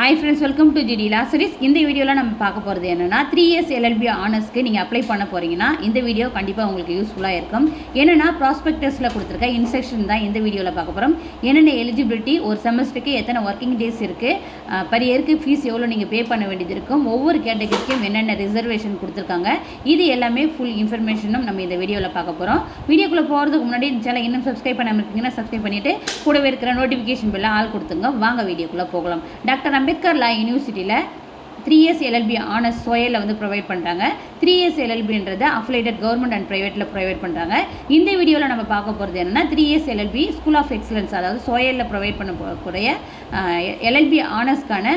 Hi friends welcome to GD லாசரிஸ் இந்த வீடியோவில் நம்ம பார்க்க போகிறது என்னென்னா த்ரீ இயர்ஸ் எல்எல்பி ஆனர்ஸ்க்கு நீங்கள் அப்ளை பண்ண போகிறீங்கன்னா இந்த வீடியோ கண்டிப்பாக உங்களுக்கு யூஸ்ஃபுல்லாக இருக்கும். என்னென்னா ப்ராஸ்பெக்டஸில் கொடுத்துருக்க இன்ஸ்ட்ரக்ஷன் தான் இந்த வீடியோவில் பார்க்க போகிறோம் என்னென்ன எலிஜிபிலிட்டி ஒரு செமஸ்டருக்கு எத்தனை ஒர்க்கிங் டேஸ் இருக்குது பர் இயருக்கு ஃபீஸ் எவ்வளோ நீங்கள் பே பண்ண வேண்டியது இருக்கும் ஒவ்வொரு கேட்டகரிக்கும் என்னென்ன ரிசர்வேஷன் கொடுத்துருக்காங்க இது எல்லாமே ஃபுல் இன்ஃபர்மேஷனும் நம்ம இந்த வீடியோவில் பார்க்க போகிறோம் வீடியோக்குள்ளே போகிறதுக்கு முன்னாடி இந்த சேனல் இன்னும் சப்ஸ்கிரைப் பண்ணாமல் இருக்கீங்கன்னா சப்ஸ்கிரைப் பண்ணிவிட்டு கூடவே இருக்கிற நோட்டிஃபிகேஷன் பில்ல ஆள் கொடுத்துங்க வாங்க வீடியோக்குள்ளே போகலாம். டாக்டர் அம்பேத்கர் லா யூனிவர்சிட்டியில் த்ரீ இயர்ஸ் எல்எல்பி ஆனர்ஸ் சோயலில் வந்து ப்ரொவைட் பண்ணுறாங்க த்ரீ இயர்ஸ் எல்எல்பின்றது அஃபிலேட்டட் கவர்மெண்ட் அண்ட் ப்ரைவேட்டில் ப்ரொவைட் பண்ணுறாங்க இந்த வீடியோவில் நம்ம பார்க்க போகிறது என்னென்னா three years LLB school of excellence அதாவது சோயலில் ப்ரொவைட் பண்ண போகக்கூடிய எல்எல்பி ஆனர்ஸ்க்கான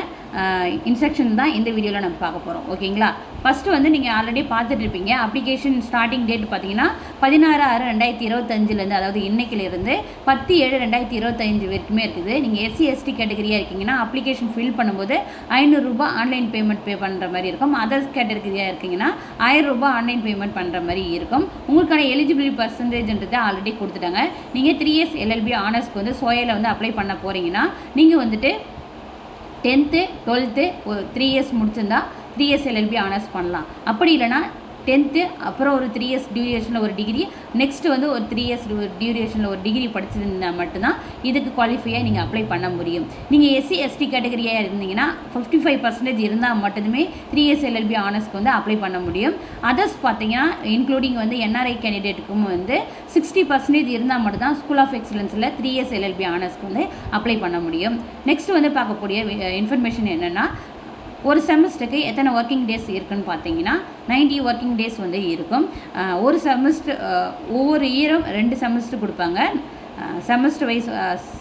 இன்ஸ்ட்ரக்ஷன் தான் இந்த வீடியோவில் நம்ம பார்க்க போகிறோம் ஓகேங்களா? ஃபஸ்ட்டு வந்து நீங்கள் ஆல்ரெடி பார்த்துட்ருப்பீங்க. அப்ளிகேஷன் ஸ்டார்டிங் டேட் பார்த்தீங்கன்னா பதினாறு ஆறு ரெண்டாயிரத்தி இருபத்தஞ்சிலேருந்து அதாவது இன்றைக்கிலேருந்து பத்து ஏழு ரெண்டாயிரத்தி இருபத்தஞ்சு வரைக்குமே இருக்குது. நீங்கள் எஸ்சி எஸ்டி கேட்டகரியாக இருக்கீங்கன்னா அப்ளிகேஷன் ஃபில் பண்ணும்போது ஐநூறுரூபா ஆன்லைன் பேமெண்ட் பே பண்ணுற மாதிரி இருக்கும். அதர்ஸ் கேட்டகரியாக இருக்கீங்கன்னா ஆயிரம் ஆன்லைன் பேமெண்ட் பண்ணுற மாதிரி இருக்கும். உங்களுக்கான எலிஜிபிலிட்டி பர்சன்டேஜ்ன்றதை ஆல்ரெடி கொடுத்துட்டாங்க. நீங்கள் த்ரீ இயர்ஸ் எல்எல்பி ஆனர்ஸ்க்கு வந்து சோயில் வந்து அப்ளை பண்ண போகிறீங்கன்னா நீங்கள் வந்துட்டு டென்த்து டுவெல்த்து ஒரு த்ரீ இயர்ஸ் முடிச்சிருந்தா த்ரீ இயர்ஸ் எல்எல்பி ஆனர்ஸ் பண்ணலாம். அப்படி இல்லைனா டென்த்து அப்புறம் ஒரு த்ரீ இயர்ஸ் டியூரேஷனில் ஒரு டிகிரி நெக்ஸ்ட்டு வந்து ஒரு த்ரீ இயர்ஸ் டியூரேஷனில் ஒரு டிகிரி படிச்சிருந்தா மட்டும்தான் இதுக்கு குவாலிஃபையாக நீங்கள் அப்ளை பண்ண முடியும். நீங்கள் எஸ்சி எஸ்டி கேட்டகரியாக இருந்தீங்கன்னா ஃபிஃப்டி ஃபைவ் பர்சன்டேஜ் இருந்தால் மட்டுமே த்ரீ இயர்ஸ் எல்எல்பி ஆனர்ஸ்க்கு வந்து அப்ளை பண்ண முடியும். அதர்ஸ் பார்த்தீங்கன்னா இன்க்ளூடிங் வந்து என்ஆர்ஐ கேண்டிடேட்டுக்கும் வந்து சிக்ஸ்டி பர்சன்டேஜ் இருந்தால் மட்டும்தான் ஸ்கூல் ஆஃப் எக்ஸலன்ஸில் த்ரீ இயர்ஸ் எல்எல்பி ஆனர்ஸ்க்கு வந்து அப்ளை பண்ண முடியும். நெக்ஸ்ட் வந்து பார்க்கக்கூடிய uh, இன்ஃபர்மேஷன் என்னென்னா ஒரு செமஸ்டருக்கு எத்தனை ஒர்க்கிங் டேஸ் இருக்குன்னு பார்த்தீங்கன்னா நைன்டி ஒர்க்கிங் டேஸ் வந்து இருக்கும். ஒரு செமஸ்டர் ஒவ்வொரு இயரும் ரெண்டு செமஸ்டர் கொடுப்பாங்க. Semester wise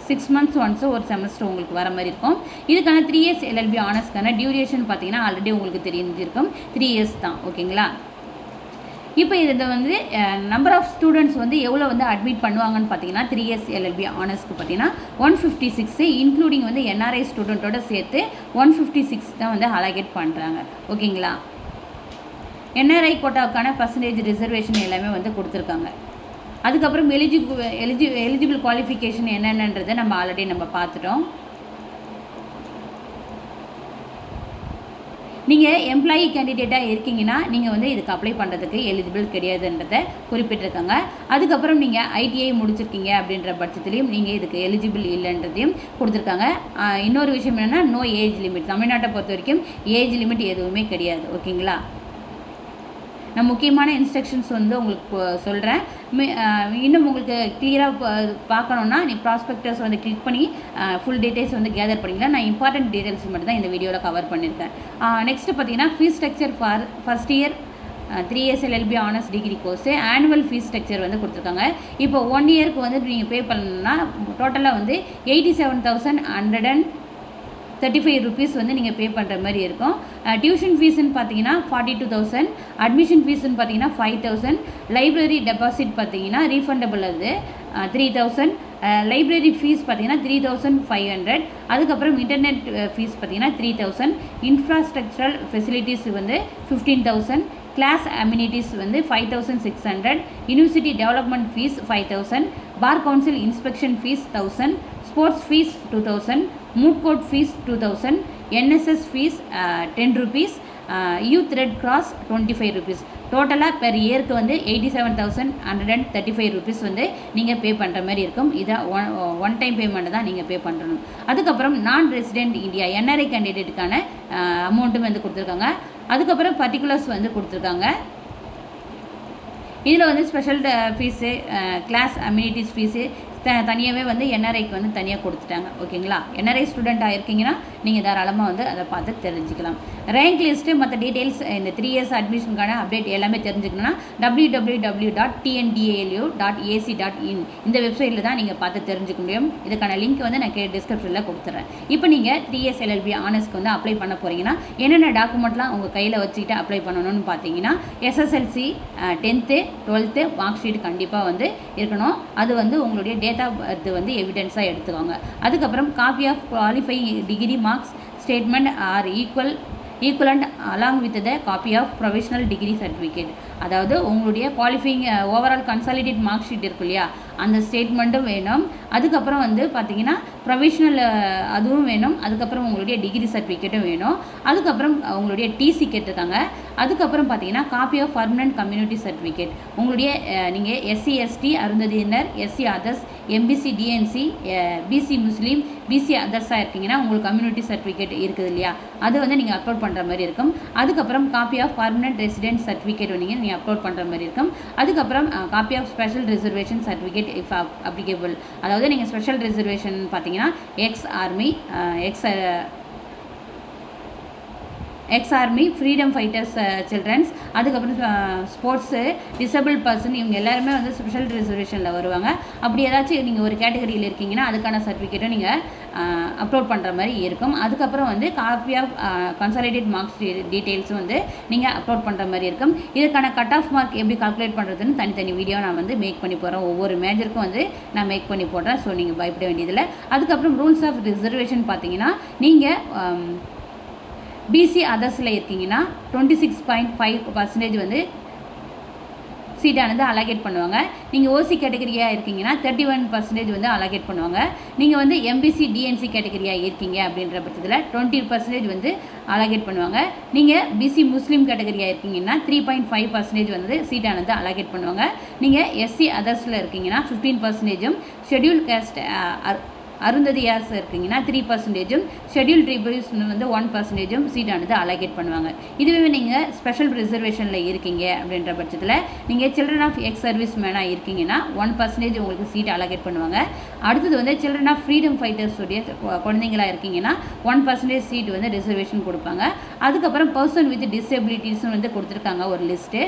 six months once ஒரு செமஸ்டர் உங்களுக்கு வர மாதிரி இருக்கும். இதுக்கான த்ரீ இயர்ஸ் எல்எல்பி ஆனர்ஸ்க்கான டியூரேஷன் பார்த்தீங்கன்னா ஆல்ரெடி உங்களுக்கு தெரிஞ்சிருக்கும். த்ரீ இயர்ஸ் தான் ஓகேங்களா இப்போ இதில் வந்து நம்பர் ஆஃப் ஸ்டூடெண்ட்ஸ் வந்து எவ்வளோ வந்து அட்மிட் பண்ணுவாங்கன்னு பார்த்தீங்கன்னா த்ரீ இயர்ஸ் எல்எல்பி ஆனர்ஸ்க்கு பார்த்தீங்கன்னா ஒன் ஃபிஃப்டி சிக்ஸு இன்க்ளூடிங் வந்து என்ஆர்ஐ ஸ்டூடெண்ட்டோட சேர்த்து ஒன் ஃபிஃப்டி சிக்ஸ் தான் வந்து அலாகேட் பண்ணுறாங்க ஓகேங்களா? என்ஆர்ஐ கோட்டாவுக்கான பர்சன்டேஜ் ரிசர்வேஷன் எல்லாமே வந்து கொடுத்துருக்காங்க. அதுக்கப்புறம் எலிஜிபிள் எலிஜி எலிஜிபிள் குவாலிஃபிகேஷன் என்னென்னன்றதை நம்ம ஆல்ரெடி நம்ம பார்த்துட்டோம். நீங்கள் எம்ப்ளாயி கேண்டிடேட்டாக இருக்கீங்கன்னா நீங்கள் வந்து இதுக்கு அப்ளை பண்ணுறதுக்கு எலிஜிபிள் கிடையாதுன்றதை குறிப்பிட்டிருக்காங்க. அதுக்கப்புறம் நீங்கள் ஐடிஐ முடிச்சிருக்கீங்க அப்படின்ற பட்சத்துலையும் நீங்கள் இதுக்கு எலிஜிபிள் இல்லைன்றதையும் கொடுத்துருக்காங்க. இன்னொரு விஷயம் என்னென்னா நோ ஏஜ் லிமிட் தமிழ்நாட்டை பொறுத்த வரைக்கும் ஏஜ் லிமிட் எதுவுமே கிடையாது. ஓகேங்களா நான் முக்கியமான இன்ஸ்ட்ரக்ஷன்ஸ் வந்து உங்களுக்கு சொல்கிறேன் இன்னும் உங்களுக்கு கிளியராக பார்க்கணுன்னா நீ ப்ராஸ்பெக்டர்ஸ் வந்து கிளிக் பண்ணி ஃபுல் டீட்டெயில்ஸ் வந்து கேதர் பண்ணிக்கலாம் நான் இம்பார்ட்டன்ட் டீட்டெயில்ஸ் மட்டும் தான் இந்த வீடியோவில் கவர் பண்ணியிருக்கேன். நெக்ஸ்ட்டு பார்த்தீங்கன்னா fees structure for first year three years LLB honours degree course annual fees structure வந்து கொடுத்துருக்காங்க. இப்போ ஒன் இயருக்கு வந்து நீங்கள் பே பண்ணணும்னா டோட்டலாக வந்து eighty seven thousand hundred and thirty five rupees வந்து நீங்கள் பே பண்ணுற மாதிரி இருக்கும். டியூஷன் ஃபீஸ்ன்னு பார்த்தீங்கன்னா ஃபார்ட்டி டூ தௌசண்ட் அட்மிஷன் ஃபீஸ்ன்னு பார்த்தீங்கன்னா ஃபைவ் தௌசண்ட் லைப்ரரி டெபாசிட் பார்த்தீங்கன்னா ரீஃபண்டபிள் அது த்ரீ தௌசண்ட் லைப்ரரி ஃபீஸ் பார்த்தீங்கன்னா த்ரீ தௌசண்ட் ஃபைவ் ஹண்ட்ரட் அதுக்கப்புறம் இன்டர்நெட் ஃபீஸ் பார்த்தீங்கன்னா த்ரீ தௌசண்ட் இன்ஃப்ராஸ்ட்ரக்சரல் ஃபெசிலிட்டிஸ் வந்து ஃபிஃப்டீன் தௌசண்ட் கிளாஸ் அம்யூனிட்டிஸ் வந்து five thousand six hundred university development fees five thousand bar council inspection fees thousand sports fees two thousand moot court fees two thousand NSS fees ten rupees youth red cross twenty five rupees டோட்டலாக per இயருக்கு வந்து eighty seven thousand hundred and thirty five rupees வந்து நீங்கள் pay பண்ணுற மாதிரி இருக்கும். இதை one one time payment தான் நீங்கள் பே பண்ணணும் அதுக்கப்புறம் நான் ரெசிடென்ட் இந்தியா என்ஆர்ஐ கேண்டிடேட்டுக்கான அமௌண்ட்டும் வந்து கொடுத்துருக்காங்க. அதுக்கப்புறம் பர்டிகுலர்ஸ் வந்து கொடுத்துருக்காங்க. இதில் வந்து special fees class amenities fees த தனியாகவே வந்து என்ஆர்ஐக்கு வந்து தனியாக கொடுத்துட்டாங்க. ஓகேங்களா? என்ஆர்ஐ ஸ்டூடெண்ட்டாக இருக்கீங்கன்னா நீங்கள் தாராளமாக வந்து அதை பார்த்து தெரிஞ்சுக்கலாம். ரேங்க் லிஸ்ட்டு மற்ற டீட்டெயில்ஸ் இந்த த்ரீ இயர்ஸ் அட்மிஷனுக்கான அப்டேட் எல்லாமே தெரிஞ்சுக்கணும்னா W W W dot TNDALU dot AC dot in இந்த வெப்சைட்டில் தான் நீங்கள் பார்த்து தெரிஞ்சுக்க முடியும். இதுக்கான லிங்க் வந்து நான் கே டிஸ்கிரிப்ஷனில் கொடுத்துட்றேன் இப்போ நீங்கள் த்ரீ இயர்ஸ் எல்எல்பி ஆனர்ஸ்க்கு வந்து அப்ளை பண்ண போகிறீங்கன்னா என்னென்ன டாக்குமெண்ட்லாம் உங்கள் கையில் வச்சுக்கிட்டு அப்ளை பண்ணணும்னு பார்த்தீங்கன்னா SSLC tenth twelfth mark sheet கண்டிப்பாக வந்து இருக்கணும். அது வந்து உங்களுடைய டே டேட் ஆஃப் பர்த் வந்து எவிடன்ஸாக எடுத்துக்கோங்க. அதுக்கப்புறம் copy of qualify degree marks statement or equal equivalent along with the copy of professional degree certificate அதாவது உங்களுடைய qualifying overall consolidate mark sheet இருக்கு இல்லையா? அந்த ஸ்டேட்மெண்ட்டும் வேணும். அதுக்கப்புறம் வந்து பார்த்தீங்கன்னா ப்ரொவிஷ்னல் அதுவும் வேணும். அதுக்கப்புறம் உங்களுடைய டிகிரி சர்டிஃபிகேட்டும் வேணும். அதுக்கப்புறம் உங்களுடைய டிசி கேட்டிருக்காங்க அதுக்கப்புறம் பார்த்தீங்கன்னா copy of permanent community certificate உங்களுடைய நீங்கள் SC ST அருந்ததியினர் SC others MBC DNC BC முஸ்லீம் பிசி அதர்ஸாக இருக்கீங்கன்னா உங்களுக்கு கம்யூனிட்டி சர்டிஃபிகேட் இருக்குது இல்லையா? அது வந்து நீங்கள் அப்லோட் பண்ணுற மாதிரி இருக்கும். அதுக்கப்புறம் copy of permanent resident certificate நீங்கள் நீங்கள் அப்லோட் பண்ணுற மாதிரி இருக்கும். அதுக்கப்புறம் copy of special reservation certificate if applicable அதாவது நீங்கள் ஸ்பெஷல் ரிசர்வேஷன் பார்த்தீங்கன்னா ex army ex ex army freedom fighters children's அதுக்கப்புறம் ஸ்போர்ட்ஸு டிசபிள் பர்சன் இவங்க எல்லாருமே வந்து ஸ்பெஷல் ரிசர்வேஷனில் வருவாங்க. அப்படி ஏதாச்சும் நீங்கள் ஒரு கேட்டகரியில் இருக்கீங்கன்னா அதுக்கான சர்டிஃபிகேட்டும் நீங்கள் அப்லோட் பண்ணுற மாதிரி இருக்கும். அதுக்கப்புறம் வந்து காப்பி ஆஃப் கன்சாலிடேட் மார்க்ஸ் டீட்டெயில்ஸும் வந்து நீங்கள் அப்லோட் பண்ணுற மாதிரி இருக்கும். இதுக்கான கட் ஆஃப் மார்க் எப்படி கால்குலேட் பண்ணுறதுன்னு தனித்தனி வீடியோ நான் வந்து மேக் பண்ணி போகிறேன் ஒவ்வொரு மேஜருக்கும் வந்து நான் மேக் பண்ணி போடுறேன். ஸோ நீங்கள் பயப்பட வேண்டியதில்லை. அதுக்கப்புறம் ரூல்ஸ் ஆஃப் ரிசர்வேஷன் பார்த்தீங்கன்னா நீங்கள் um, பிசி அதர்ஸில் இருக்கீங்கன்னா twenty six point five percentage வந்து சீட்டானது அலகேட் பண்ணுவாங்க. நீங்கள் ஓசி கேட்டகரியாக இருக்கீங்கன்னா தேர்ட்டி ஒன் பர்சன்டேஜ் வந்து அலகேட் பண்ணுவாங்க. நீங்கள் வந்து எம்பிசி டிஎன்சி கேட்டகரியாக இருக்கீங்க அப்படின்ற பட்சத்தில் டுவெண்ட்டி பர்சன்டேஜ் வந்து அலகேட் பண்ணுவாங்க. நீங்கள் பிசி முஸ்லீம் கேட்டகரியாக இருக்கீங்கன்னா த்ரீ பாயிண்ட் ஃபைவ் பர்சன்டேஜ் வந்து சீட்டானது அலகேட் பண்ணுவாங்க. நீங்கள் எஸ்சி அதர்ஸில் இருக்கீங்கன்னா ஃபிஃப்டீன் பர்சன்டேஜும் ஷெட்யூல் கேஸ்ட் அருந்ததியார்ஸ் இருக்கீங்கன்னா த்ரீ பர்சன்டேஜும் ஷெட்யூல் ட்ரிபிள்ஸ் வந்து ஒன் பர்சன்டேஜும் சீட்டானது அலகேட் பண்ணுவாங்க. இதுவே நீங்கள் ஸ்பெஷல் ரிசர்வேஷனில் இருக்கீங்க அப்படின்ற பட்சத்தில் நீங்கள் சில்ட்ரன் ஆஃப் எக்ஸ் சர்வீஸ் மேனாக இருக்கீங்கன்னா ஒன் பர்சன்டேஜ் உங்களுக்கு சீட் அலகேட் பண்ணுவாங்க. அடுத்தது வந்து சில்ட்ரன் ஆஃப் ஃப்ரீடம் ஃபைட்டர்ஸ் உடைய குழந்தைங்களா இருக்கீங்கன்னா ஒன் பர்சன்டேஜ் சீட் வந்து ரிசர்வேஷன் கொடுப்பாங்க. அதுக்கப்புறம் பர்சன் வித் டிசபிலிட்டிஸும் வந்து கொடுத்துருக்காங்க ஒரு list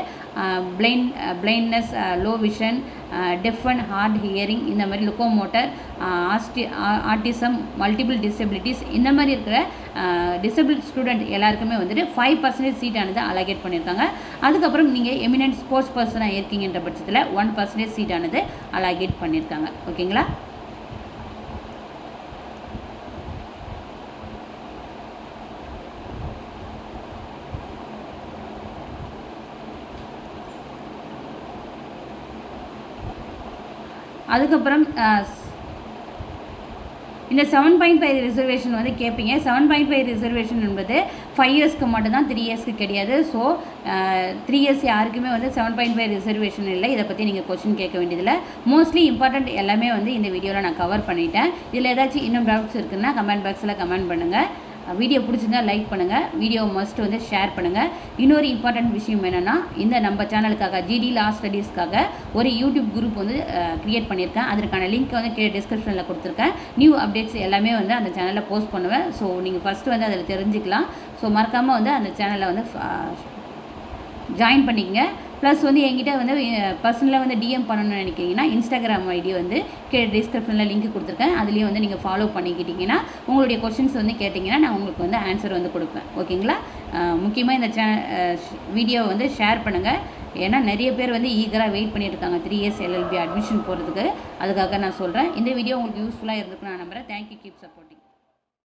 blind blindness low vision deaf and hard hearing இந்த மாதிரி லுக்கோமோட்டர் ஆஸ்டி ஆர்டிசம் மல்டிபிள் டிசபிலிட்டிஸ் இந்த மாதிரி இருக்கிற டிசபிள் ஸ்டூடெண்ட் எல்லாருக்குமே வந்துட்டு ஃபைவ் பர்சன்டேஜ் சீட்டானது அலகேட் பண்ணியிருக்காங்க. அதுக்கப்புறம் நீங்கள் எமினன்ட் ஸ்போர்ட்ஸ் பர்சனாக இருக்கீங்கன்ற பட்சத்தில் ஒன் பர்சன்டேஜ் சீட்டானது அலகேட் பண்ணியிருக்காங்க. ஓகேங்களா? அதுக்கப்புறம் இந்த செவன் பாயிண்ட் ஃபைவ் ரிசர்வேஷன் வந்து கேட்பீங்க செவன் பாயிண்ட் ஃபைவ் ரிசர்வேஷன் என்பது ஃபைவ் இயர்ஸ்க்கு மட்டும்தான் த்ரீ இயர்ஸ்க்கு கிடையாது. ஸோ த்ரீ இயர்ஸ் யாருக்குமே வந்து செவன் பாயிண்ட் ஃபைவ் ரிசர்வேஷன் இல்லை. இதை பற்றி நீங்கள் கொஸ்டின் கேட்க வேண்டியதில்லை. மோஸ்ட்லி இம்பார்ட்டண்ட் எல்லாமே வந்து இந்த வீடியோவில் நான் கவர் பண்ணிட்டேன். இதில் ஏதாச்சும் இன்னும் டவுட்ஸ் இருக்குன்னா கமெண்ட் பாக்ஸில் கமெண்ட் பண்ணுங்கள் வீடியோ பிடிச்சிருந்தா லைக் பண்ணுங்கள் வீடியோ மஸ்ட் வந்து ஷேர் பண்ணுங்கள் இன்னொரு இம்பார்ட்டன்ட் விஷயம் என்னென்னா இந்த நம்ம சேனலுக்காக ஜிடி லா ஸ்டடீஸ்க்காக ஒரு யூடியூப் குரூப் வந்து க்ரியேட் பண்ணியிருக்கேன். அதற்கான லிங்க் வந்து கீழே டிஸ்கிரிப்ஷனில் கொடுத்துருக்கேன். நியூ அப்டேட்ஸ் எல்லாமே வந்து அந்த சேனலில் போஸ்ட் பண்ணுவேன். ஸோ நீங்கள் ஃபஸ்ட்டு வந்து அதில் தெரிஞ்சுக்கலாம். ஸோ மறக்காமல் வந்து அந்த சேனலை வந்து ஜாயின் பண்ணிக்கங்க. ப்ளஸ் வந்து என்கிட்ட வந்து பர்சனலாக வந்து டிஎம் பண்ணணும்னு நினைக்கிறீங்கன்னா இன்ஸ்டாகிராம் ஐடி வந்து கீழே டிஸ்கிரிப்ஷனில் லிங்க் கொடுத்துருக்கேன். அதுலேயும் வந்து நீங்கள் ஃபாலோ பண்ணிக்கிட்டீங்கன்னா உங்களுடைய கொஷின்ஸ் வந்து கேட்டிங்கன்னா நான் உங்களுக்கு வந்து ஆன்சர் வந்து கொடுப்பேன். ஓகேங்களா முக்கியமாக இந்த சே வீடியோவை வந்து ஷேர் பண்ணுங்கள் ஏன்னா நிறைய பேர் வந்து ஈகராக வெயிட் பண்ணிட்டு இருக்காங்க த்ரீ இயர்ஸ் எல்எல்பி அட்மிஷன் போகிறதுக்கு அதுக்காக நான் சொல்கிறேன் இந்த வீடியோ உங்களுக்கு யூஸ்ஃபுல்லாக இருந்திருக்கும் நான் நம்புகிறேன் தேங்க்யூ கீப் சப்போர்ட்டிங்